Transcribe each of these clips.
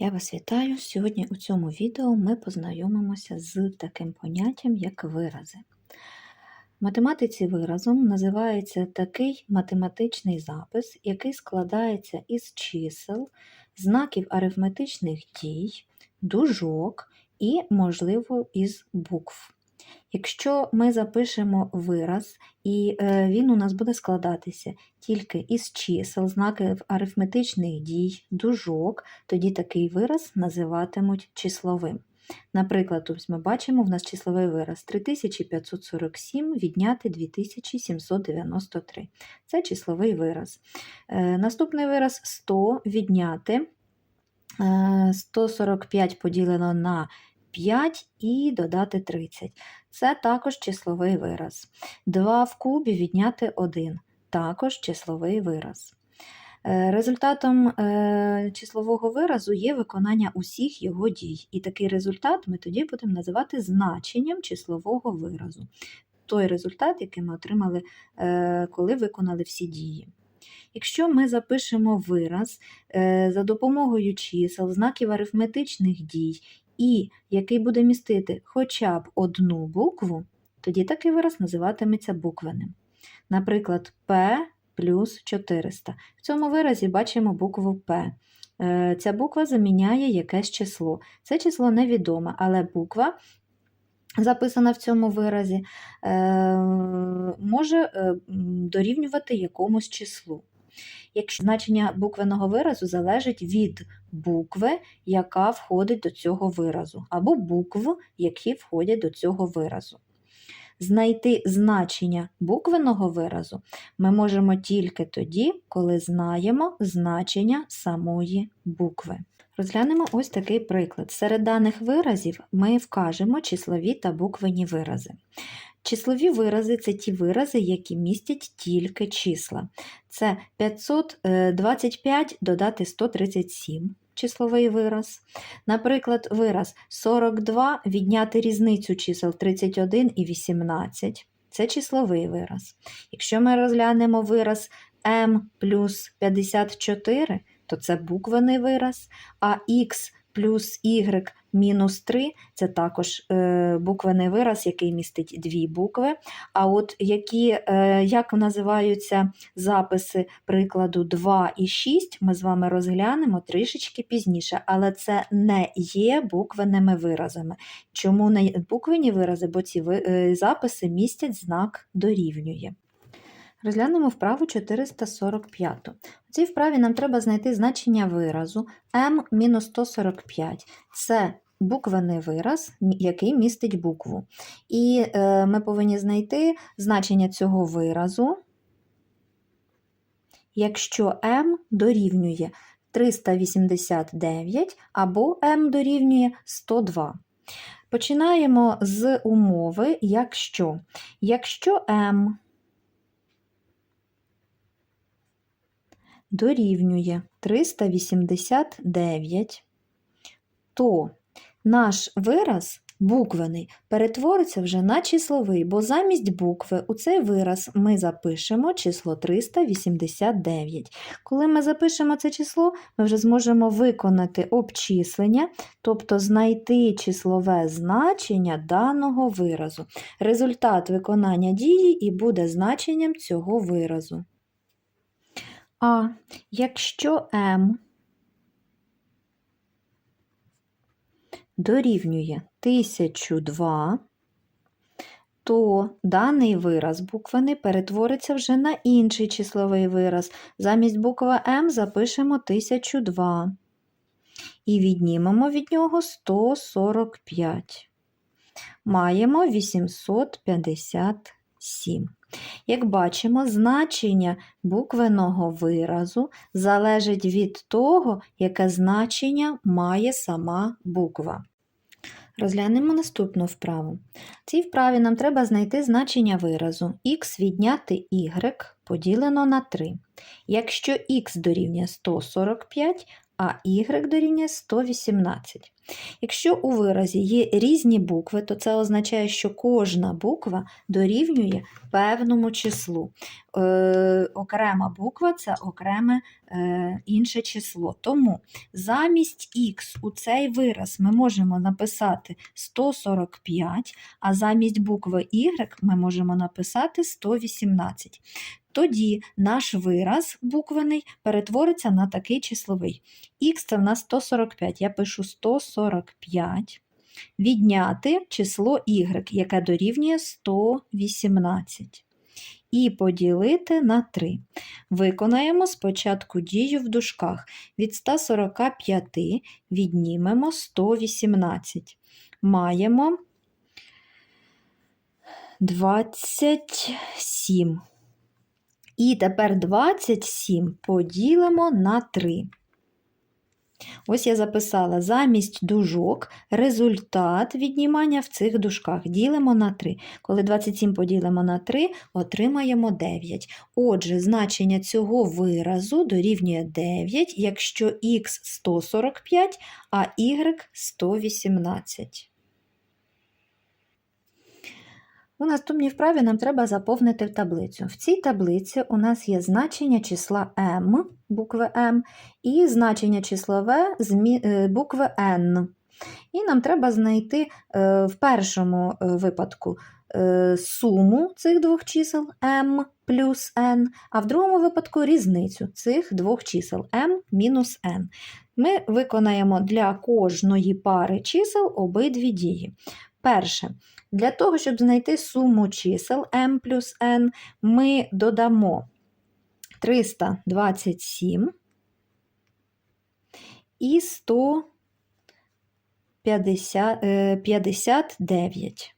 Я вас вітаю! Сьогодні у цьому відео ми познайомимося з таким поняттям, як вирази. В математиці виразом називається такий математичний запис, який складається із чисел, знаків арифметичних дій, дужок і, можливо, із букв. Якщо ми запишемо вираз, і е, він у нас буде складатися тільки із чисел, знаків арифметичних дій, дужок, тоді такий вираз називатимуть числовим. Наприклад, ось ми бачимо, в нас числовий вираз 3547 відняти 2793. Це числовий вираз. Е, Наступний вираз 100 відняти е, 145 поділено на 5 і додати 30. Це також числовий вираз. 2 в кубі відняти 1 також числовий вираз. Е, Результатом е, числового виразу є виконання усіх його дій. І такий результат ми тоді будемо називати значенням числового виразу. Той результат, який ми отримали, е, коли виконали всі дії. Якщо ми запишемо вираз за допомогою чисел, знаків арифметичних дій, і який буде містити хоча б одну букву, тоді такий вираз називатиметься буквеним. Наприклад, P плюс 400. В цьому виразі бачимо букву П. Е, Ця буква заміняє якесь число. Це число невідоме, але буква, записана в цьому виразі, е, може е, дорівнювати якомусь числу. Якщо значення буквеного виразу залежить від букви, яка входить до цього виразу, або букв, які входять до цього виразу. Знайти значення буквеного виразу ми можемо тільки тоді, коли знаємо значення самої букви. Розглянемо ось такий приклад. Серед даних виразів ми вкажемо числові та буквені вирази. Числові вирази це ті вирази, які містять тільки числа. Це 525 додати 137 числовий вираз. Наприклад, вираз 42 відняти різницю чисел 31 і 18. Це числовий вираз. Якщо ми розглянемо вираз m плюс 54, то це буквений вираз, а x плюс y мінус 3 це також е, буквений вираз, який містить дві букви. А от які, е, як називаються записи прикладу 2 і 6, ми з вами розглянемо трішечки пізніше, але це не є буквеними виразами. Чому не буквені вирази? Бо ці е, записи містять знак дорівнює. Розглянемо вправу 445. У цій вправі нам треба знайти значення виразу m-145. Це буквений вираз, який містить букву. І е, ми повинні знайти значення цього виразу, якщо m дорівнює 389 або m дорівнює 102. Починаємо з умови, якщо. Якщо m дорівнює 389, то наш вираз буквений перетвориться вже на числовий, бо замість букви у цей вираз ми запишемо число 389. Коли ми запишемо це число, ми вже зможемо виконати обчислення, тобто знайти числове значення даного виразу. Результат виконання дії і буде значенням цього виразу. А якщо m дорівнює 1002, то даний вираз буквений перетвориться вже на інший числовий вираз. Замість букви m запишемо 1002 і віднімемо від нього 145. Маємо 857. Як бачимо, значення буквеного виразу залежить від того, яке значення має сама буква. Розглянемо наступну вправу. В цій вправі нам треба знайти значення виразу х відняти y поділено на 3. Якщо х дорівнює 145, а y дорівнює 118. Якщо у виразі є різні букви, то це означає, що кожна буква дорівнює певному числу. Е, окрема буква це окреме інше число. Тому замість х у цей вираз ми можемо написати 145, а замість букви y ми можемо написати 118. Тоді наш вираз буквений перетвориться на такий числовий. Х це в нас 145. Я пишу 145. Відняти число y, яке дорівнює 118. І поділити на 3. Виконаємо спочатку дію в дужках. Від 145 віднімемо 118. Маємо 27. І тепер 27 поділимо на 3. Ось я записала замість дужок результат віднімання в цих дужках. Ділимо на 3. Коли 27 поділимо на 3, отримаємо 9. Отже, значення цього виразу дорівнює 9, якщо х 145, а y 118. У наступній вправі нам треба заповнити таблицю. В цій таблиці у нас є значення числа m, букви m, і значення числове змі- е, букви n. І нам треба знайти е, в першому е, випадку суму цих двох чисел m плюс n, а в другому випадку різницю цих двох чисел m мінус n. Ми виконаємо для кожної пари чисел обидві дії. Перше. Для того, щоб знайти суму чисел m плюс n, ми додамо 327 і 159.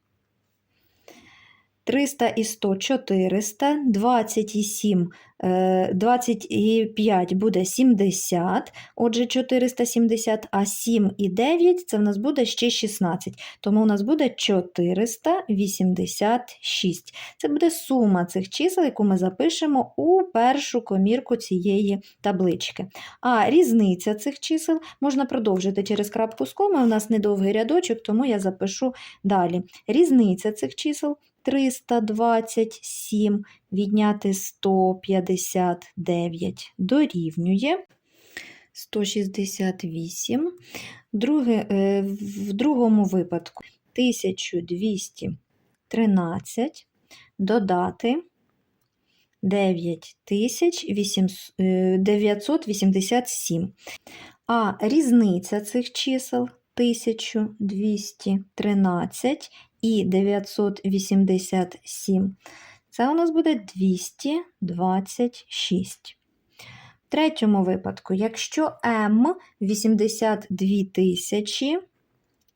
300 і 100 – 400, 20 і 7 е, 25 буде 70, отже 470, а 7 і 9 це в нас буде ще 16, тому у нас буде 486. Це буде сума цих чисел, яку ми запишемо у першу комірку цієї таблички. А різниця цих чисел можна продовжити через крапку з коми, у нас недовгий рядочок, тому я запишу далі. Різниця цих чисел 327 відняти 159 дорівнює 168. Друге, е, в другому випадку 1213 додати 9987. А різниця цих чисел 1213 і 987. Це у нас буде 226. В третьому випадку, якщо М 82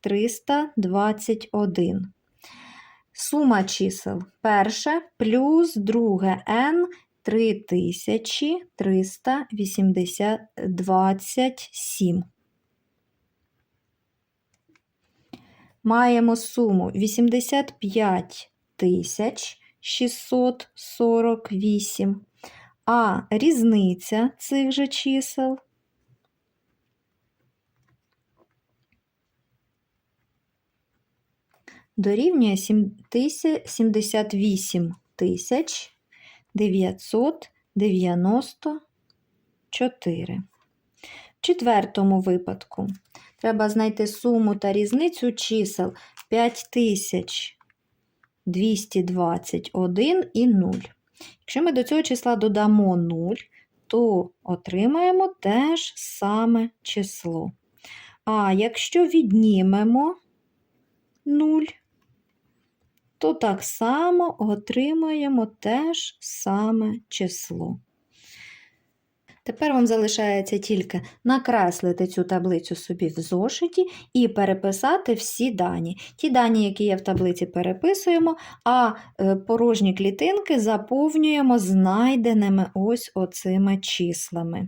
321. Сума чисел перше плюс друге N 3327. Маємо суму 85 тисяч 648, а різниця цих же чисел дорівнює 78 тисяч 994. В четвертому випадку треба знайти суму та різницю чисел 5221 і 0. Якщо ми до цього числа додамо 0, то отримаємо те ж саме число. А якщо віднімемо 0, то так само отримаємо те ж саме число. Тепер вам залишається тільки накреслити цю таблицю собі в зошиті і переписати всі дані. Ті дані, які є в таблиці, переписуємо, а е, порожні клітинки заповнюємо знайденими ось оцими числами.